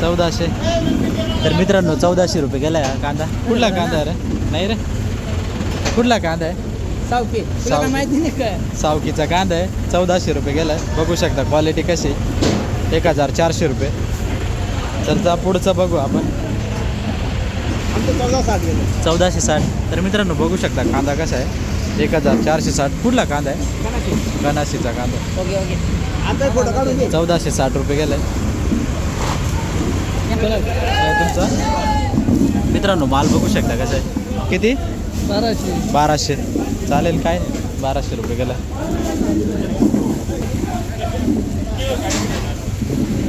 चौदाशे. तर मित्रांनो चौदाशे रुपये गेला हा कांदा. कुठला कांदा रे? नाही रे. कुठला कांदा आहे? सावकी. माहिती नाही सावकीचा कांदा आहे. चौदाशे रुपये गेला आहे बघू शकता क्वालिटी कशी एक हजार चारशे रुपये. तर जा पुढचं बघू आपण. चौदा साठ चौदाशे साठ. तर मित्रांनो बघू शकता कांदा कसा आहे. एक हजार चारशे साठ. कुठला कांदा आहे? गणाशीचा कांदा. चौदाशे साठ रुपये गेला आहे तुमचा? मित्रांनो माल बघू शकता कसा आहे किती? बाराशे. बाराशे. चालेल काय? बाराशे रुपये गेला.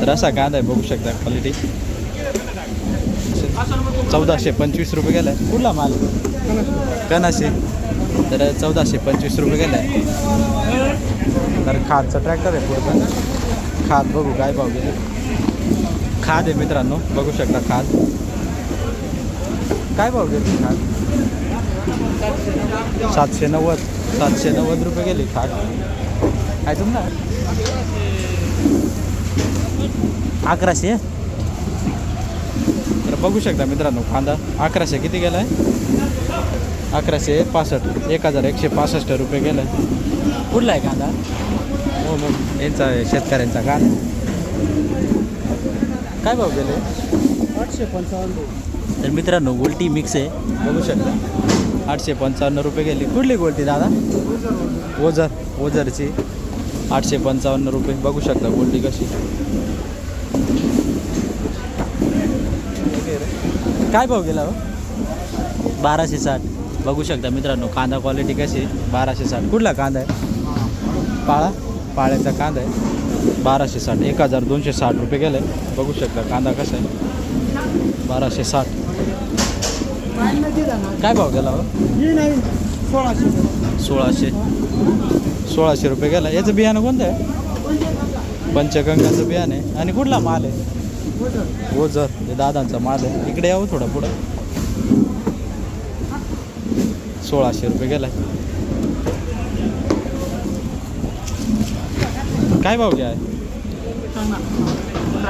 तर असा कांदा आहे बघू शकता क्वालिटी चौदाशे पंचवीस रुपये गेला आहे. कुठला माल? कनाशे तर चौदाशे पंचवीस रुपये गेला आहे. तर खादचा ट्रॅक्टर आहे पुढं खाद बघू काय भाव गेले. खाद आहे मित्रांनो बघू शकता खाद. काय भाव गेली खाद? सातशे नव्वद. सातशे नव्वद रुपये गेली खाद. काय तुम ना अकराशे? तर बघू शकता मित्रांनो कांदा अकराशे किती गेला आहे अकराशे पासष्ट. एक हजार एकशे पासष्ट रुपये गेला आहे कुठला आहे कांदा? हो मग यांचा आहे शेतकऱ्यांचा कांदा. काय भाव गेले? आठशे पंचावन्न तर मित्रांनो गोल्टी मिक्स आहे. बघू शकता. आठशे पंचावन्न रुपये गेली. कुठली गोल्टी दादा? ओझर. ओझरची. आठशे पंचावन्न रुपये. बघू शकता गोल्टी कशी. काय भाव गेला हो? बाराशे साठ. बघू शकता मित्रांनो कांदा क्वालिटी कशी आहे? बाराशे साठ. कुठला कांदा आहे? पाळा? पाळ्याचा कांदा आहे. बाराशे साठ एक हजार दोनशे साठ रुपये गेले. बघू शकता कांदा कसा आहे. बाराशे साठ. काय भाव गेला सोळाशे सोळाशे. सोळाशे रुपये गेला. याचं बियाणं कोणतं आहे? पंचगंगाचं बियाणं आहे. आणि कुठला माल आहे? ओझर. हे दादांचा माल आहे. इकडे यावं थोडं पुढं. सोळाशे रुपये गेलाय. काय भाव घ्या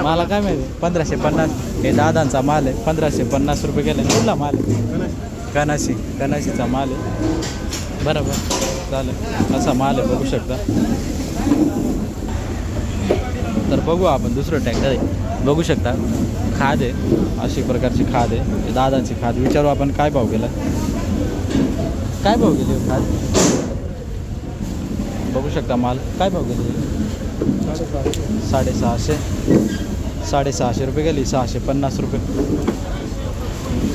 मला काय माहिती? पंधराशे पन्नास. हे दादांचा माल आहे. पंधराशे पन्नास रुपये गेले. कुठला माल आहे. कनाशी कनाशीचा माल आहे. बरोबर. चालेल. असा माल आहे. बघू शकता. तर बघू आपण दुसरं टँकर आहे. बघू शकता. खाद आहे. अशी प्रकारची खाद आहे. हे दादांची खाद. विचारू आपण काय भाव गेला? काय भाव गेली खाद? बघू शकता माल. काय भाव गेली? साडेसहाशे. साडेसहाशे रुपये गेली सहाशे पन्नास रुपये.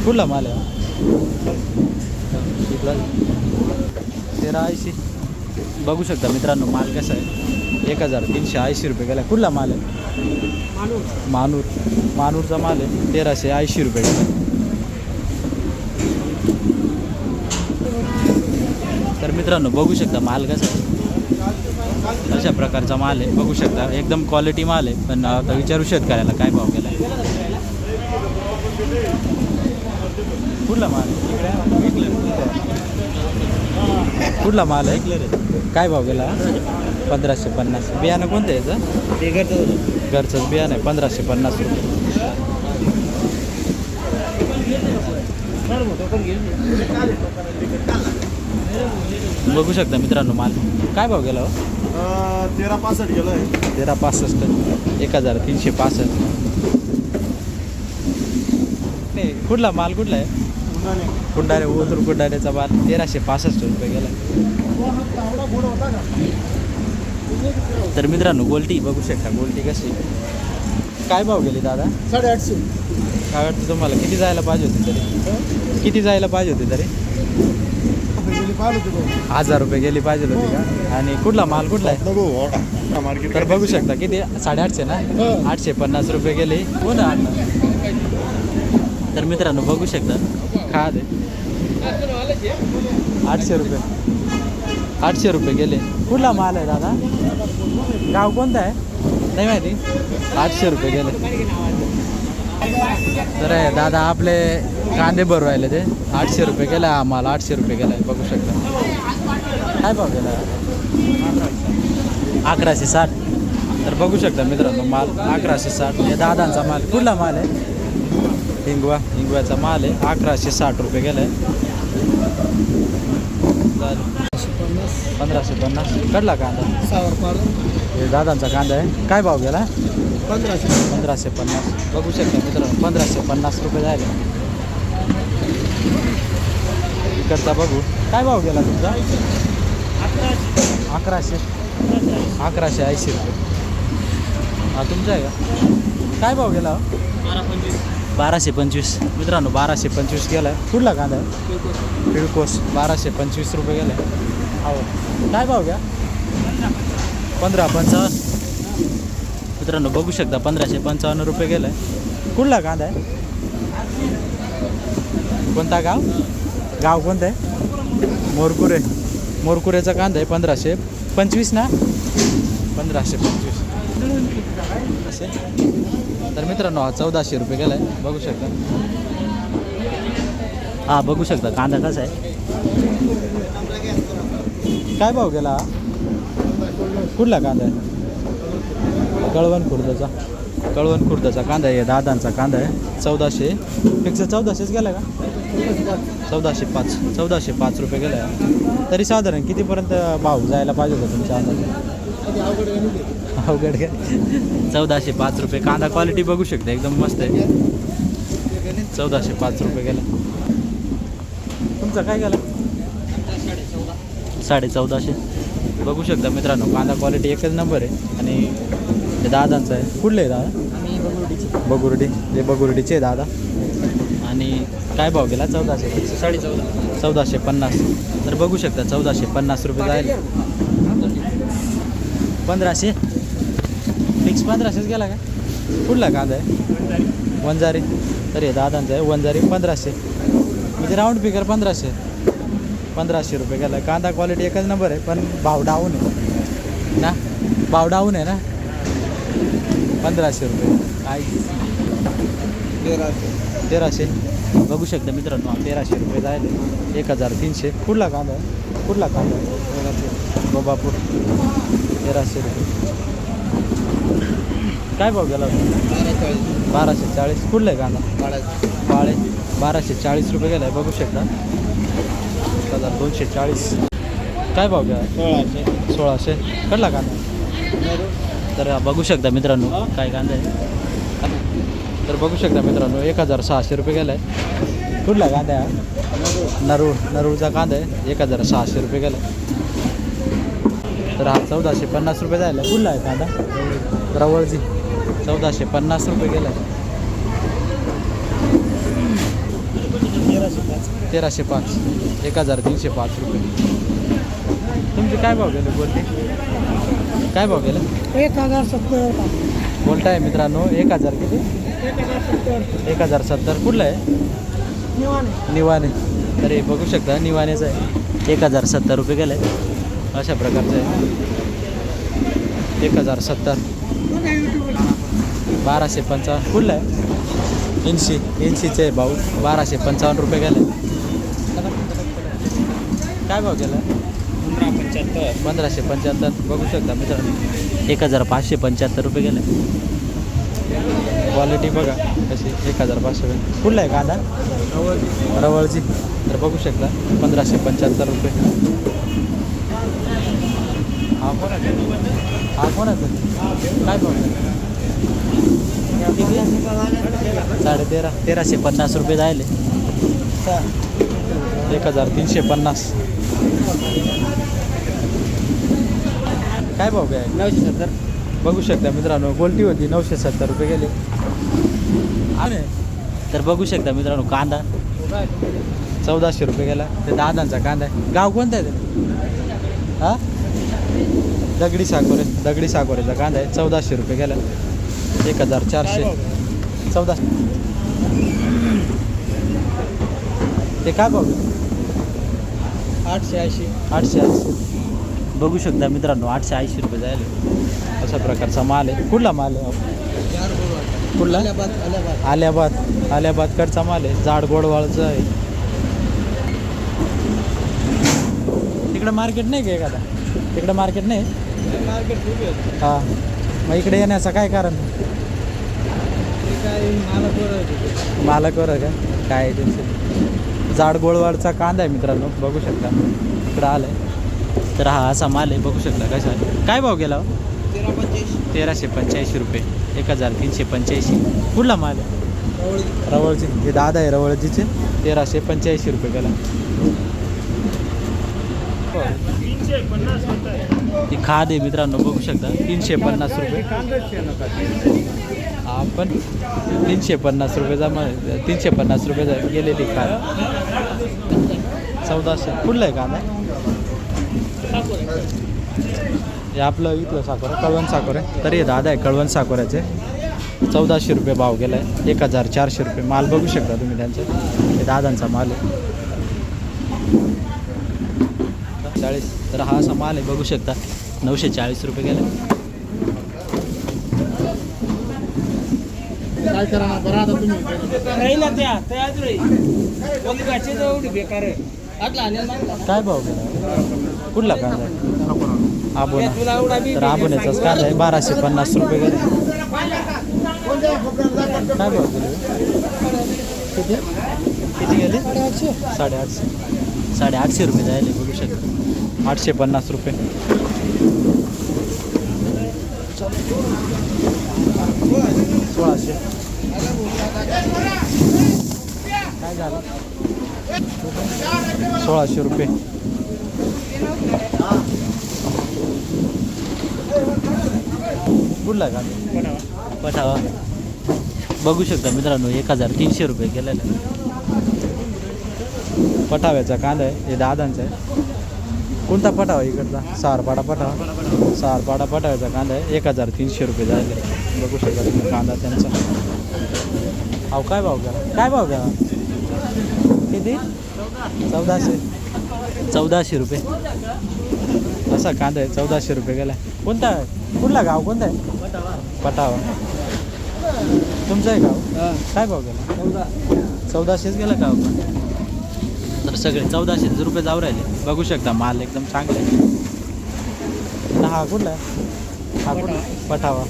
कुठला माल आहे तेरा ऐंशी. बघू शकता मित्रांनो माल कसा आहे. एक हजार तीनशे ऐंशी रुपये गेला. कुठला माल आहे. मानूर. मानूरचा माल आहे. तेराशे ऐंशी रुपये तर मित्रांनो बघू शकता माल कसा आहे. अशा प्रकारचा माल आहे. बघू शकता एकदम क्वालिटी माल आहे. पण आता विचारू शेतकऱ्याला काय भाव गेला कुठला माल कुठला माल आहे? काय भाव गेला? पंधराशे पन्नास. बियाणं कोणतं आहे याचं? ते घरचं घरचंच बियाणं आहे. पंधराशे पन्नास रुपये. बघू शकता मित्रांनो माल. काय भाव गेला हो? तेरा पासष्ट गेलो आहे. तेरा पासष्ट. एक हजार तीनशे पासष्ट. नाही कुठला माल कुठला आहे? कुंडारे ओतूर कुंडाऱ्याचा माल. तेराशे पासष्ट रुपये गेला. तर मित्रांनो गोल्टी बघू शकता. गोल्टी कशी काय भाव गेली दादा? साडेआठशे. काय वाटतं तुम्हाला किती जायला पाहिजे होती तरी? किती जायला पाहिजे होती तरी? हजार रुपये गेली पाहिजे होती का? आणि कुठला माल कुठला आहे? बघू मार्केट तर बघू शकता किती? साडेआठशे ना? हो. आठशे पन्नास रुपये गेले. हो ना? तर मित्रांनो बघू शकता. खा दे. आठशे रुपये. आठशे रुपये गेले. कुठला माल आहे दादा? गाव कोणतं आहे? नाही माहिती. आठशे रुपये गेले. तर हे दादा आपले कांदे भरू राहिले ते. आठशे रुपये गेला आम्हाला आठशे रुपये गेला बघू शकता. काय भाव गेला अकराशे साठ. तर बघू शकता मित्रांनो माल अकराशे साठ. हे दादांचा माल कुठला माल आहे? हिंगवा हिंगव्याचा माल आहे. अकराशे साठ रुपये गेलाय पंधराशे पन्नास. कडला कांदा? हे दादांचा कांदा आहे. काय भाव गेला? पंधराशे. पंधराशे पन्नास. बघू शकता मित्रांनो पंधराशे पन्नास रुपये झाले. इकडचा बघू. काय भाव गेला तुमचा? अकराशे. अकराशे ऐंशी रुपये. हा तुमचा आहे का? काय भाव गेला? बाराशे पंचवीस. मित्रांनो बाराशे पंचवीस गेला आहे कुठला कांदा आहे? पिळकोस बाराशे पंचवीस रुपये गेला आहे हो. काय भाव घ्या? पंधरा पंचावन्न. मित्रांनो बघू शकता पंधराशे पंचावन्न रुपये गेला आहे कुठला कांदा आहे? कोणता गाव? गाव कोणतं आहे? मोरकुरे. मोरकुरेचा कांदा आहे पंधराशे. पंचवीस ना? पंधराशे पंचवीस. असे? तर मित्रांनो हा चौदाशे रुपये गेला आहे. बघू शकता. हां बघू शकता. कांदा कसा आहे? काय भाव गेला? कुठला कांदा आहे? कळवण खुर्दचा. कळवण खुर्दचा कांदा आहे. दादांचा कांदा आहे. चौदाशे. पेक्षा चौदाशेच गेला का? चौदाशे पाच चौदाशे पाच रुपये गेला. आहे तरी साधारण कितीपर्यंत भाव जायला पाहिजे होता तुमच्या अंदाजे अवघड काय चौदाशे पाच रुपये. कांदा क्वालिटी बघू शकता एकदम मस्त आहे. चौदाशे पाच रुपये गेला. तुमचा काय गेला? साडे चौदाशे. बघू शकता मित्रांनो कांदा क्वालिटी एकच नंबर आहे. आणि ते दादांचं आहे. कुठले आहे दादा? बगुर्डी. ते बगुर्डीचे दादा. आणि काय भाव गेला? चौदाशे साडे चौदा चौदाशे पन्नास. तर बघू शकता चौदाशे पन्नास रुपये जाईल. पंधराशे? फिक्स पंधराशेच गेला का? कुठला कांदा आहे? वंजारी. तर हे दादांचं आहे वंजारी पंधराशे. म्हणजे राऊंड फिगर पंधराशे. पंधराशे रुपये गेला. कांदा क्वालिटी एकच नंबर आहे पण भाव डाऊन आहे. ना? भाव डाऊन आहे ना? पंधराशे रुपये. काय तेराशे. तेराशे बघू शकता मित्रांनो तेराशे रुपये जायला. एक हजार तीनशे. कुठला कांदा आहे? कुठला कांदा आहे? बाबापूर. तेराशे रुपये. काय भाव गेला? बाराशे चाळीस. कुठला आहे कांदा? बाळे. बाराशे चाळीस रुपये गेला आहे बघू शकता. एक हजार दोनशे चाळीस. काय भाव घ्या सोळाशे. सोळाशे. कडला कांदा तर बघू शकता मित्रांनो काय कांदा आहे? तर बघू शकता मित्रांनो एक हजार सहाशे रुपये गेला आहे कुठला कांदा आहे? नरूळ नरूळचा कांदा आहे. एक हजार सहाशे रुपये गेला तर हा चौदाशे पन्नास रुपये जायला. कुठला आहे कांदा? रवळजी. चौदाशे पन्नास रुपये गेला आहे तेराशे पाच तेराशे पाच. एक हजार तीनशे पाच रुपये. तुमचे काय भाव गेले बोलते? काय भाव गेले? एक हजार सत्तर. बोलताय मित्रांनो एक हजार किती? एक हजार सत्तर. कुठलं आहे? निवाने. तर हे बघू शकता निवानेचं आहे. एक हजार सत्तर रुपये गेलं. आहे अशा प्रकारचं आहे. एक हजार सत्तर. बाराशे पंचावन्न. कुठलं आहे? ऐंशी. ऐंशीचे आहे भाऊ. बाराशे पंचावन्न रुपये गेले. काय भाव गेला? पंधरा पंच्याहत्तर. पंधराशे पंच्याहत्तर. बघू शकता मित्रांनो. एक हजार पाचशे पंच्याहत्तर रुपये गेले. क्वालिटी बघा. कशी? एक हजार पाचशे रुपये कुठला आहे कांदा? रवळची. तर बघू शकता. पंधराशे पंच्याहत्तर रुपये. हा कोणाचं? हा कोणाचं? काय भाव आहे? साडे तेरा तेराशे पन्नास रुपये जायले. एक हजार तीनशे पन्नास. काय भाव काय नऊशे सत्तर. बघू शकता मित्रांनो गोल्टी होती. नऊशे सत्तर रुपये गेले. तर बघू शकता मित्रांनो कांदा. चौदाशे रुपये गेला. ते दादांचा कांदा आहे. गाव कोणतं आहे ते? हा? दगडी साकोरे दगडी साकोरेचा कांदा आहे. चौदाशे रुपये गेला. एक हजार चारशे. चौदा. ते काय भाव आठशे ऐंशी. आठशे ऐंशी. बघू शकता मित्रांनो आठशे ऐंशी रुपये जायला. अशा प्रकारचा माल आहे. कुठला माल आहे? कुठला? आल्याबाद आल्याबादकडचा माल आहे. जाड गोडवाळचं आहे. तिकडं मार्केट नाही का एखादा? तिकडं मार्केट नाही? मार्केट हां. मग इकडे येण्याचं काय कारण? बरं मालक वर का? काय टेन्शन जाड गोळवाडचा कांदा आहे मित्रांनो. बघू शकता. इकडं आलाय. तर हा असा माल आहे. बघू शकता कसा काय भाव गेला हो? तेराशे पंच्याऐंशी रुपये. एक हजार तीनशे पंच्याऐंशी. कुठला माल आहे? रवळची. हे दादा आहे रवळजीचे. तेराशे पंच्याऐंशी रुपये गेला. ही खाद आहे मित्रांनो बघू शकता. तीनशे पन्नास रुपये. आपण तीनशे पन्नास रुपये जमा तीनशे पन्नास रुपये गेलेली खाद. चौदाशे. कुठलं आहे कांदा हे आपलं इथलं साखर आहे, कळवण साखर आहे. तरी हे दादा आहे कळवण साखरेचे. चौदाशे रुपये भाव गेला आहे एक हजार चारशे रुपये माल बघू शकता तुम्ही त्यांचं. हे दादांचा माल आहे. चाळीस तर हा असा माल आहे बघू शकता. नऊशे चाळीस रुपये गेला काय करा ना बरं आता तुम्ही. राहिला त्या तयार राहील पलीकडचे एवढी बेकार आहे. आटला आणेल. ना काय भाव गेला कुठला कांदा आबोना. तर आबोण्याचाच कांदा आहे बाराशे पन्नास रुपये काय भाव गेले किती? किती गेले? साडेआठशे. साडेआठशे रुपये जायले बघू शकता. आठशे पन्नास रुपये. सोळाशे. काय झालं? सोळाशे रुपये. कुठला का पठावा. बघू शकता मित्रांनो एक हजार तीनशे रुपये गेलेला. पठाव्याचा कांदा आहे हे दादांचा आहे. कोणता पठावा इकडचा? सारपाडा पठावा. सारपाडा पठाव्याचा कांदा आहे एक हजार तीनशे रुपये झाले. बघू शकता तुम्ही कांदा त्यांचा. अहो काय भाव करा? काय भाव करा? किती? चौदाशे. चौदाशे रुपये. असा कांदा आहे चौदाशे रुपये गेला कोणता आहे? कुठला गाव कोणता आहे? पटावा. तुमचं आहे गाव काय भाव गेला? चौदाशेच गेला गाव पण तर सगळे चौदाशे रुपये जाऊ राहिले. बघू शकता माल एकदम चांगला आहे. हा कुठला आहे? हा कुठला? पठावा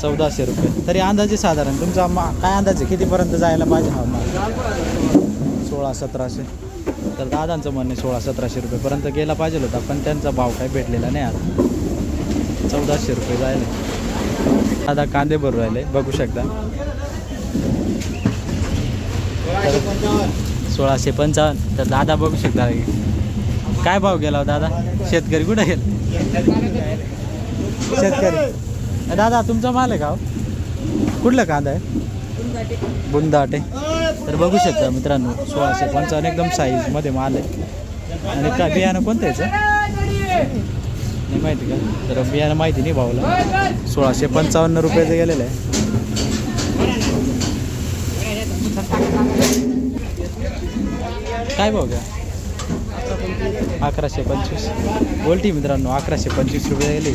चौदाशे रुपये. तरी अंदाजे साधारण तुमचा मा काय अंदाजे? कितीपर्यंत जायला पाहिजे हा माल? सोळा सतराशे. तर दादांचं म्हणणे सोळा सतराशे रुपयेपर्यंत गेला पाहिजे होता पण त्यांचा भाव काही भेटलेला नाही आता. चौदाशे रुपये जायला. दादा कांदे भरू राहिले बघू शकता. सोळाशे पंचावन्न तर दादा बघू शकता. काय भाव गेला हो दादा? शेतकरी कुठे गेला? शेतकरी. दादा तुमचा माल आहे का हो? कुठला कांदा आहे? बुंदाटे. तर बघू शकता मित्रांनो सोळाशे पंचावन्न एकदम साईजमध्ये माल आहे. आणि काय बियाणं कोणतं याचं? किती माहिती का? तर बियाणं माहिती नाही भाऊला सोळाशे पंचावन्न रुपयाचं गेलेलं आहे. काय भाऊ का अकराशे पंचवीस. बोलती मित्रांनो अकराशे पंचवीस रुपये गेले.